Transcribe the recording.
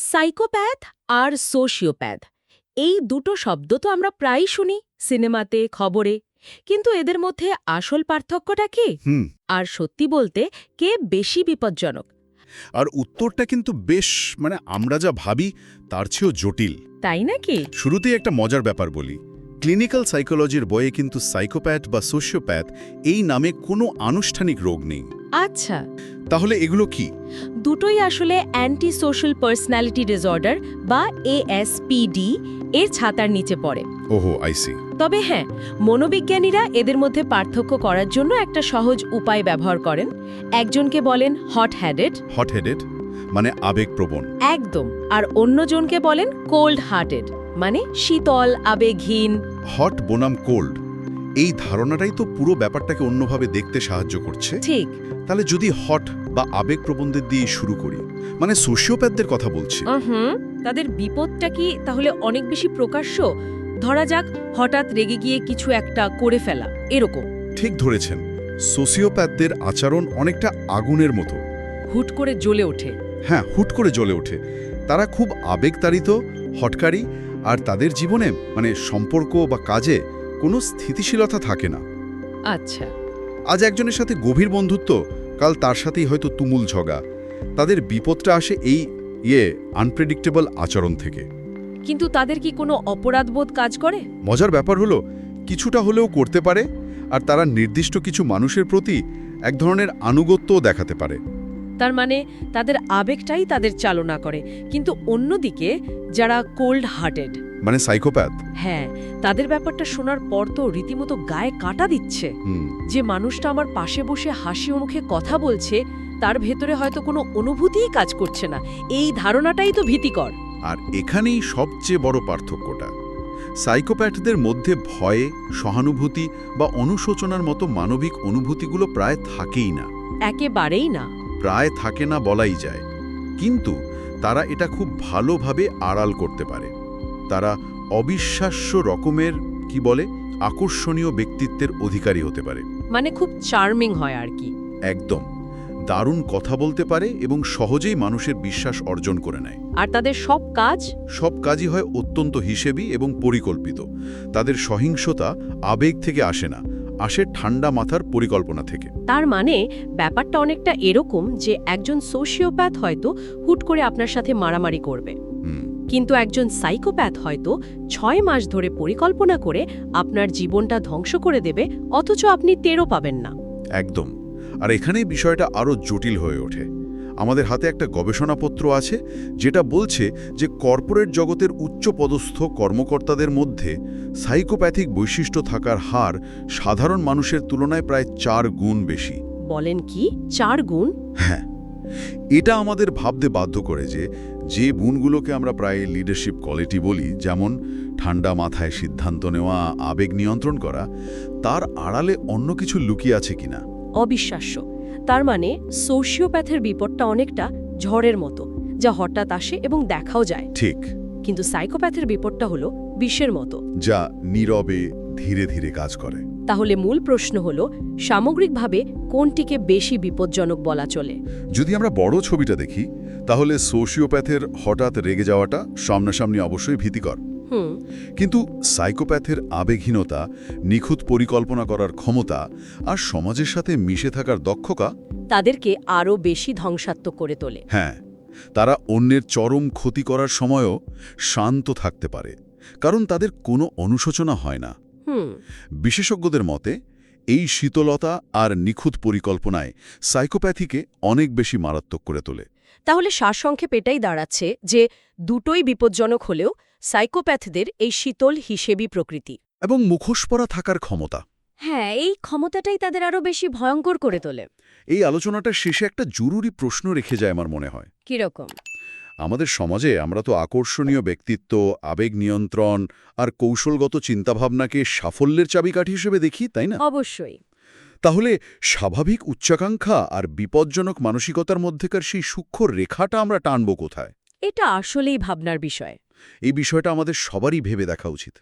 Psychopath আর sociopath. এই দুটো শব্দ তো আমরা প্রায়ই শুনি সিনেমাতে খবরে। কিন্তু এদের মধ্যে আসল পার্থক্যটা কি? আর সত্যি বলতে কে বেশি বিপজ্জনক? আর উত্তরটা কিন্তু বেশ মানে আমরা যা ভাবি তার চেয়েও জটিল। তাই নাকি? শুরুতেই একটা মজার ব্যাপার বলি। ক্লিনিক্যাল সাইকোলজির বইয়ে কিন্তু সাইকোপ্যাথ বা সোশিওপ্যাথ এই নামে কোনো আনুষ্ঠানিক রোগ নেই। আচ্ছা। তাহলে এগুলো কি? দুটোই আসলে অ্যান্টি সোশ্যাল পার্সোনালিটি ডিসঅর্ডার বা এএসপিডি এর ছাতার নিচে পড়ে। ওহো আইসি তবে হ্যাঁ মনোবিজ্ঞানীরা এদের মধ্যে পার্থক্য করার জন্য একটা সহজ উপায় ব্যবহার করেন। একজনকে বলেন হট হ্যাডেড হট হেডেড মানে আবেগপ্রবণ। একদম। আর অন্যজনকে বলেন কোল্ড হার্টেড মানে শীতল আবেগহীন। হট বনাম কোল্ড এই ধারণাটাই তো পুরো ব্যাপারটাকে অন্যভাবে দেখতে সাহায্য করছে। ঠিক। তাহলে যদি হট বা আবেগ প্রবন্ধের দিয়ে শুরু করি মানে সোশিওপ্যাথদের কথা বলছি। হুম তাদের বিপদটা কি তাহলে অনেক বেশি প্রকাশ্য? ধরা যাক হঠাৎ রেগে গিয়ে কিছু একটা করে ফেলা এরকম। ঠিক ধরেছেন সোশিওপ্যাথদের আচরণ অনেকটা আগুনের মতো। হুট করে জ্বলে ওঠে। হ্যাঁ হুট করে জ্বলে ওঠে। তারা খুব আবেগতাড়িত হটকারী আর তাদের জীবনে মানে সম্পর্ক বা কাজে কোনো স্থিতিশীলতা থাকে না। আচ্ছা। আজ একজনের সাথে গভীর বন্ধুত্ব কাল তার সাথেই হয়তো তুমুল ঝগা তাদের বিপদটা আসে এই ইয়ে আনপ্রেডিক্টেবল আচরণ থেকে। কিন্তু তাদের কি কোনো অপরাধবোধ কাজ করে? মজার ব্যাপার হলো কিছুটা হলেও করতে পারে আর তারা নির্দিষ্ট কিছু মানুষের প্রতি এক ধরনের আনুগত্যও দেখাতে পারে। তার মানে তাদের আবেগটাই তাদের চালনা করে। কিন্তু অন্যদিকে যারা কোল্ড হার্টেড মানে সাইকোপ্যাথ হ্যাঁ তাদের ব্যাপারটা শোনার পর তো রীতিমতো গায়ে কাটা দিচ্ছে। যে মানুষটা আমার পাশে বসে হাসি মুখে কথা বলছে তার ভেতরে হয়তো কোনো অনুভূতিই কাজ করছে না। এই ধারণাটাই তো ভীতিকর। আর এখানেই সবচেয়ে বড় পার্থক্যটা। সাইকোপ্যাথদের মধ্যে ভয়ে সহানুভূতি বা অনুশোচনার মতো মানবিক অনুভূতিগুলো প্রায় থাকেই না। একেবারেই না। প্রায় থাকে না বলাই যায়। কিন্তু তারা এটা খুব ভালোভাবে আড়াল করতে পারে। তারা অবিশ্বাস্য রকমের কি বলে আকর্ষণীয় ব্যক্তিত্বের অধিকারী হতে পারে। মানে খুব চার্মিং হয় আর কি। একদম। দারুণ কথা বলতে পারে এবং সহজেই মানুষের বিশ্বাস অর্জন করে নেয়। আর তাদের সব কাজ? সব কাজই হয় অত্যন্ত হিসেবি এবং পরিকল্পিত। তাদের সহিংসতা আবেগ থেকে আসে না। আসে ঠান্ডা মাথার পরিকল্পনা থেকে। তার মানে ব্যাপারটা অনেকটা এরকম যে একজন সোশিওপ্যাথ হয়তো হুট করে আপনার সাথে মারামারি করবে। কিন্তু একজন সাইকোপ্যাথ হয়তো ছয় মাস ধরে পরিকল্পনা করে আপনার জীবনটা ধ্বংস করে দেবে অথচ আপনি তেরো পাবেন না। একদম। আর এখানেই বিষয়টা আরও জটিল হয়ে ওঠে। আমাদের হাতে একটা গবেষণাপত্র আছে যেটা বলছে যে কর্পোরেট জগতের উচ্চপদস্থ কর্মকর্তাদের মধ্যে সাইকোপ্যাথিক বৈশিষ্ট্য থাকার হার সাধারণ মানুষের তুলনায় প্রায় চার গুণ বেশি। বলেন কি? চার গুণ? হ্যাঁ। এটা আমাদের ভাবতে বাধ্য করে যে যে গুণগুলোকে আমরা প্রায় লিডারশিপ কোয়ালিটি বলি যেমন ঠান্ডা মাথায় সিদ্ধান্ত নেওয়া আবেগ নিয়ন্ত্রণ করা তার আড়ালে অন্য কিছু লুকিয়ে আছে কিনা? অবিশ্বাস্য। তার মানে সোশিওপ্যাথের বিপদটা অনেকটা ঝড়ের মতো যা হঠাৎ আসে এবং দেখাও যায়। ঠিক। কিন্তু সাইকোপ্যাথের বিপদটা হলো বিষের মতো। যা নীরবে ধীরে ধীরে কাজ করে। তাহলে মূল প্রশ্ন হলো সামগ্রিকভাবে কোনটিকে বেশি বিপজ্জনক বলা চলে? যদি আমরা বড় ছবিটা দেখি তাহলে সোশিওপ্যাথের হঠাৎ রেগে যাওয়াটা সামনাসামনি অবশ্যই ভীতিকর। কিন্তু সাইকোপ্যাথের আবেগহীনতা নিখুঁত পরিকল্পনা করার ক্ষমতা আর সমাজের সাথে মিশে থাকার দক্ষতা তাদেরকে আরও বেশি ধ্বংসাত্মক করে তোলে। হ্যাঁ তারা অন্যের চরম ক্ষতি করার সময়ও শান্ত থাকতে পারে কারণ তাদের কোনো অনুশোচনা হয় না। বিশেষজ্ঞদের মতে এই শীতলতা আর নিখুঁত পরিকল্পনায় সাইকোপ্যাথিকে অনেক বেশি মারাত্মক করে তোলে। তাহলে সারসংক্ষেপ এটাই দাঁড়াচ্ছে যে দুটোই বিপজ্জনক হলেও সাইকোপ্যাথদের এই শীতল হিসেবি প্রকৃতি। এবং মুখোশ পরা থাকার ক্ষমতা। হ্যাঁ এই ক্ষমতাটাই তাদের আরও বেশি ভয়ঙ্কর করে তোলে। এই আলোচনাটার শেষে একটা জরুরি প্রশ্ন রেখে যায় আমার মনে হয়। কীরকম আমাদের সমাজে আমরা তো আকর্ষণীয় ব্যক্তিত্ব আবেগ নিয়ন্ত্রণ আর কৌশলগত চিন্তাভাবনাকে সাফল্যের চাবিকাঠি হিসেবে দেখি তাই না? অবশ্যই। তাহলে স্বাভাবিক উচ্চাকাঙ্ক্ষা আর বিপজ্জনক মানসিকতার মধ্যেকার সেই সূক্ষ্ম রেখাটা আমরা টানব কোথায়? এটা আসলেই ভাবনার বিষয়। এই বিষয়টা আমাদের সবারই ভেবে দেখা উচিত।